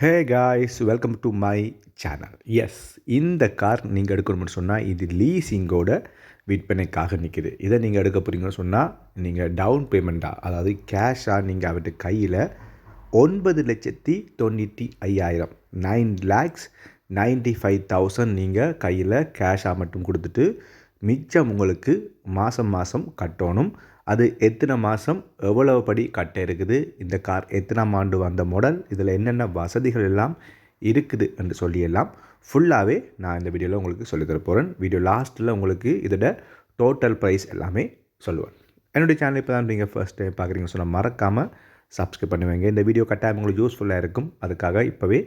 Hey guys welcome to my channel S இந்த car நீங்கள் எடுக்கணும்னு சொன்னால் இது லீசிங்கோட விற்பனைக்காக நிற்கிது இதை நீங்கள் எடுக்க போகிறீங்கன்னு சொன்னால் நீங்கள் டவுன் பேமெண்ட்டாக அதாவது கேஷாக நீங்கள் அவர்கிட்ட கையில் ஒன்பது லட்சத்தி தொண்ணூற்றி ஐயாயிரம் nine lakhs ninety five thousand நீங்கள் கையில் கேஷாக மட்டும் கொடுத்துட்டு மிச்சம் உங்களுக்கு மாதம் மாதம் கட்டணும். அது எத்தனை மாதம் எவ்வளவு படி கட்ட இருக்குது இந்த கார் எத்தனாம் ஆண்டு வந்த மாடல் இதில் என்னென்ன வசதிகள் எல்லாம் இருக்குது என்று சொல்லியெல்லாம் ஃபுல்லாகவே நான் இந்த வீடியோவில் உங்களுக்கு சொல்லித்தர போகிறேன் வீடியோ லாஸ்ட்டில் உங்களுக்கு இதோட டோட்டல் ப்ரைஸ் எல்லாமே சொல்லுவேன். என்னுடைய சேனல் இப்போ தான் நீங்கள் ஃபர்ஸ்ட் டைம் பார்க்குறீங்க சொன்னால் மறக்காமல் சப்ஸ்கிரைப் பண்ணுவீங்க. இந்த வீடியோ கட்டாயம் உங்களுக்கு யூஸ்ஃபுல்லாக இருக்கும். அதுக்காக இப்போவே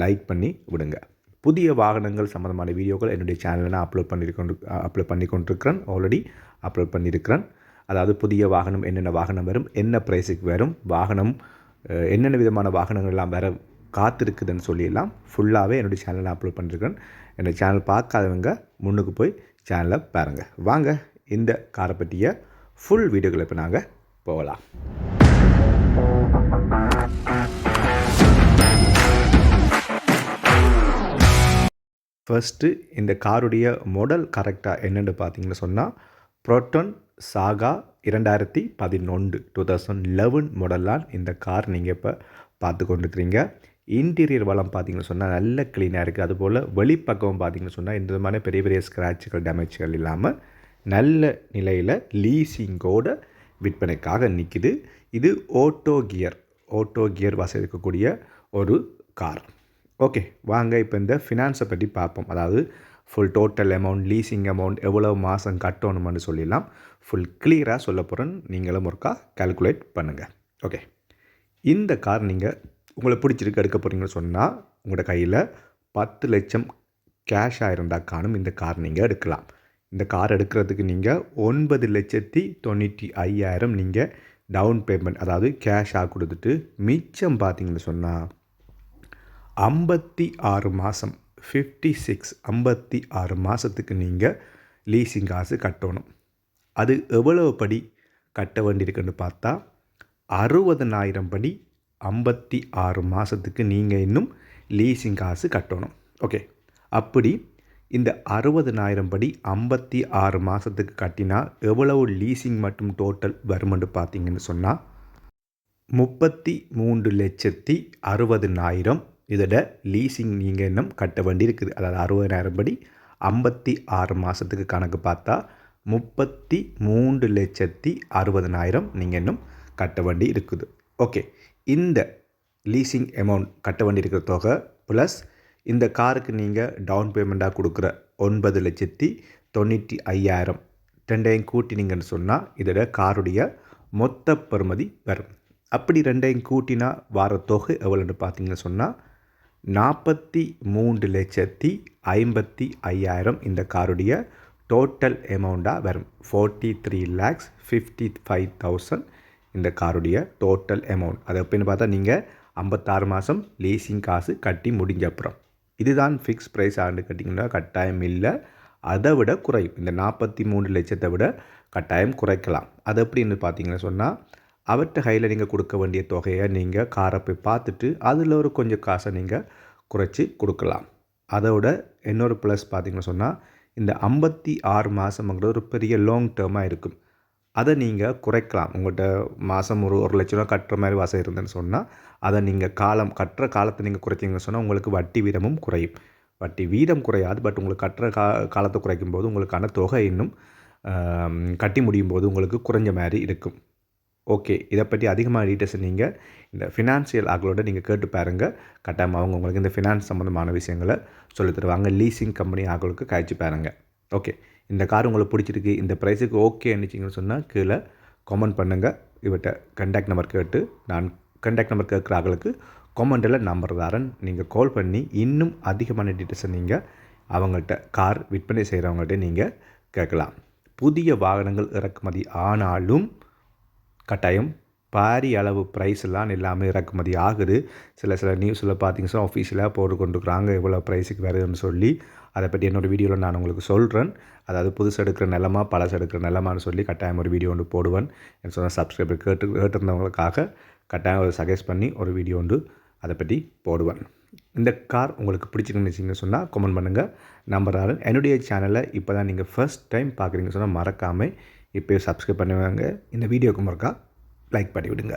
லைக் பண்ணி விடுங்க. புதிய வாகனங்கள் சம்மந்தமான வீடியோக்கள் என்னுடைய சேனலில் நான் அப்லோட் பண்ணியிருக்கொண்டு அப்லோட் பண்ணி கொண்டிருக்கிறேன் ஆல்ரெடி அப்லோட் பண்ணியிருக்கிறேன் அதாவது புதிய வாகனம் என்னென்ன வாகனம் வரும் என்ன ப்ரைஸுக்கு வரும் வாகனம் என்னென்ன விதமான வாகனங்கள் எல்லாம் வர காத்திருக்குதுன்னு சொல்லியெல்லாம் ஃபுல்லாகவே என்னுடைய சேனலில் அப்லோட் பண்ணியிருக்கேன் என்னோடய சேனல் பார்க்காதவங்க முன்னுக்கு போய் சேனலை பாருங்கள் வாங்க இந்த காரை பற்றிய ஃபுல் வீடியோக்களை இப்போ நாங்கள் போகலாம். ஃபர்ஸ்ட்டு இந்த காருடைய மாடல் கரெக்டாக என்னென்னு பார்த்தீங்கன்னு சொன்னால் ப்ரோட்டோன் சாகா இரண்டாயிரத்தி பதினொன்று டூ தௌசண்ட் லெவன் மாடலான் இந்த கார் நீங்கள் இப்போ பார்த்து கொண்டுருக்கிறீங்க. இன்டீரியர் வளம் பார்த்தீங்கன்னு சொன்னால் நல்ல க்ளீனாக இருக்குது அதுபோல் வெளிப்பக்கம் பார்த்தீங்கன்னு சொன்னால் இந்த விதமான பெரிய பெரிய ஸ்க்ராட்சுகள் டேமேஜ்கள் இல்லாமல் நல்ல நிலையில் லீசிங்கோட விற்பனைக்காக நிற்கிது இது ஓட்டோ கியர் ஓட்டோ கியர் வசதி இருக்கக்கூடிய ஒரு கார். ஓகே வாங்க இப்போ இந்த ஃபினான்ஸை பற்றி பார்ப்போம். அதாவது full total amount leasing amount எவ்வளோ மாதம் கட்டணுமான்னு சொல்லிடலாம். ஃபுல் கிளியராக சொல்ல போகிறேன் நீங்களும் ஒருக்கா கால்குலேட் பண்ணுங்கள் ஓகே. இந்த கார் நீங்கள் உங்களை பிடிச்சிருக்கு எடுக்க போகிறீங்கன்னு சொன்னால் உங்களோட கையில் பத்து லட்சம் கேஷாக இருந்தால் காணும் இந்த கார் நீங்கள் எடுக்கலாம். இந்த கார் எடுக்கிறதுக்கு நீங்கள் ஒன்பது லட்சத்தி தொண்ணூற்றி ஐயாயிரம் நீங்கள் டவுன் பேமெண்ட் அதாவது கேஷாக கொடுத்துட்டு மிச்சம் பார்த்தீங்கன்னு சொன்னால் ஐம்பத்தி ஆறு மாதம் ஃபிஃப்டி சிக்ஸ் ஐம்பத்தி ஆறு மாதத்துக்கு நீங்கள் லீசிங் காசு கட்டணும். அது எவ்வளவு படி கட்ட வேண்டியிருக்குன்னு பார்த்தா அறுபதனாயிரம் படி ஐம்பத்தி ஆறு மாதத்துக்கு நீங்கள் இன்னும் லீசிங் காசு கட்டணும். ஓகே அப்படி இந்த அறுபதனாயிரம் படி ஐம்பத்தி ஆறு மாதத்துக்கு கட்டினா எவ்வளவு லீசிங் மற்றும் டோட்டல் வருமென்று பார்த்தீங்கன்னு சொன்னால் முப்பத்தி மூன்று லட்சத்தி அறுபதுனாயிரம் இதோட லீசிங் நீங்கள் இன்னும் கட்ட வேண்டி இருக்குது. அதாவது அறுபதாயிரம் படி ஐம்பத்தி ஆறு மாதத்துக்கு கணக்கு பார்த்தா முப்பத்தி மூன்று லட்சத்தி அறுபதனாயிரம் நீங்கள் இன்னும் கட்ட வேண்டி இருக்குது. ஓகே. இந்த லீசிங் அமௌண்ட் கட்ட வேண்டி இருக்கிற தொகை ப்ளஸ் இந்த காருக்கு நீங்கள் டவுன் பேமெண்ட்டாக கொடுக்குற ஒன்பது லட்சத்தி தொண்ணூற்றி ஐயாயிரம் ரெண்டையும் கூட்டினீங்கன்னு சொன்னால் இதோட காருடைய மொத்த பெறுமதி வரும். அப்படி ரெண்டையும் கூட்டினா வர தொகை எவ்வளோன்னு பார்த்தீங்கன்னு சொன்னால் நாற்பத்தி மூன்று லட்சத்தி ஐம்பத்தி ஐயாயிரம் இந்த காருடைய டோட்டல் அமௌண்ட்டாக வரும். Forty three lakhs fifty five thousand இந்த காருடைய டோட்டல் அமௌண்ட் அது எப்படின்னு பார்த்தா நீங்கள் ஐம்பத்தாறு மாதம் லீசிங் காசு கட்டி முடிஞ்ச அப்புறம். இதுதான் ஃபிக்ஸ் ப்ரைஸ் ஆண்டு கட்டிங்கன்னா கட்டாயம் இல்லை. அதை விட குறையும். இந்த நாற்பத்தி மூணு லட்சத்தை விட கட்டாயம் குறைக்கலாம். அது எப்படின்னு பார்த்தீங்கன்னு சொன்னால் அவர்கிட்ட கையில் நீங்கள் கொடுக்க வேண்டிய தொகையை நீங்கள் காரை போய் பார்த்துட்டு அதில் ஒரு கொஞ்சம் காசை நீங்கள் குறைச்சி கொடுக்கலாம். அதோட இன்னொரு ப்ளஸ் பார்த்திங்கன்னு சொன்னால் இந்த ஐம்பத்தி ஆறு மாதம்ங்கிறது ஒரு பெரிய லாங் டேர்மாக இருக்கும். அதை நீங்கள் குறைக்கலாம். உங்கள்கிட்ட மாதம் ஒரு ஒரு லட்ச ரூபா கட்டுற மாதிரி வசதி இருந்ததுன்னு சொன்னால் அதை நீங்கள் காலம் கட்டுற காலத்தை நீங்கள் குறைச்சிங்கன்னு சொன்னால் உங்களுக்கு வட்டி வீதமும் குறையும். வட்டி வீதம் குறையாது பட் உங்களுக்கு கட்டுற கா காலத்தை குறைக்கும் போது உங்களுக்கான தொகை இன்னும் கட்டி முடியும் போது உங்களுக்கு குறைஞ்ச மாதிரி இருக்கும். ஓகே இதை பற்றி அதிகமாக டீட்டெயில்ஸ் நீங்கள் இந்த ஃபினான்ஷியல் ஆக்களோட நீங்கள் கேட்டு பாருங்கள் கட்டாயம் அவங்க உங்களுக்கு இந்த ஃபினான்ஸ் சம்மந்தமான விஷயங்களை சொல்லி தருவாங்க. லீசிங் கம்பெனி ஆக்களுக்கு காய்ச்சி பாருங்கள் ஓகே இந்த கார் உங்களுக்கு பிடிச்சிருக்கு இந்த ப்ரைஸுக்கு ஓகே நினச்சிங்கன்னு சொன்னால் கீழே கமெண்ட் பண்ணுங்கள் இவர்கிட்ட கண்டாக்ட் நம்பர் கேட்டு நான் கண்டாக்ட் நம்பர் கேட்குற ஆக்களுக்கு கொமெண்டில் நம்பர் தரேன். நீங்கள் கால் பண்ணி இன்னும் அதிகமான டீட்டெயில்ஸை நீங்கள் அவங்கள்ட்ட கார் விற்பனை செய்கிறவங்கள்ட்ட நீங்கள் கேட்கலாம். புதிய வாகனங்கள் இறக்குமதி ஆனாலும் கட்டாயம். பாரிய அளவு ப்ரைஸ்லாம் எல்லாமே இறக்குமதி ஆகுது. சில சில நியூஸில் பார்த்தீங்கன்னா ஆஃபீஸில் போட்டு கொண்டுருக்குறாங்க இவ்வளோ ப்ரைஸுக்கு வருதுன்னு சொல்லி. அதை பற்றி என்னோடய வீடியோவில் நான் உங்களுக்கு சொல்கிறேன் அதாவது புதுசு எடுக்கிற நிலமா பழசு எடுக்கிற நிலமான்னு சொல்லி கட்டாயம் ஒரு வீடியோ ஒன்று போடுவேன். என்று சொன்ன சப்ஸ்கிரைபர் கேட்டு கேட்டிருந்தவங்களுக்காக கட்டாயம் ஒரு சஜஸ்ட் பண்ணி ஒரு வீடியோ ஒன்று அதை பற்றி போடுவேன். இந்த கார் உங்களுக்கு பிடிச்சிருந்துச்சிங்கன்னு சொன்னால் கமெண்ட் பண்ணுங்கள் நம்பர் ஆறு என்னுடைய சேனலை இப்போ தான் நீங்கள் ஃபர்ஸ்ட் டைம் பார்க்குறீங்கன்னு சொன்னால் மறக்காமல் இப்போயே சப்ஸ்கிரைப் பண்ணுவாங்க. இந்த வீடியோக்கு மறக்கா லைக் பண்ணி விடுங்க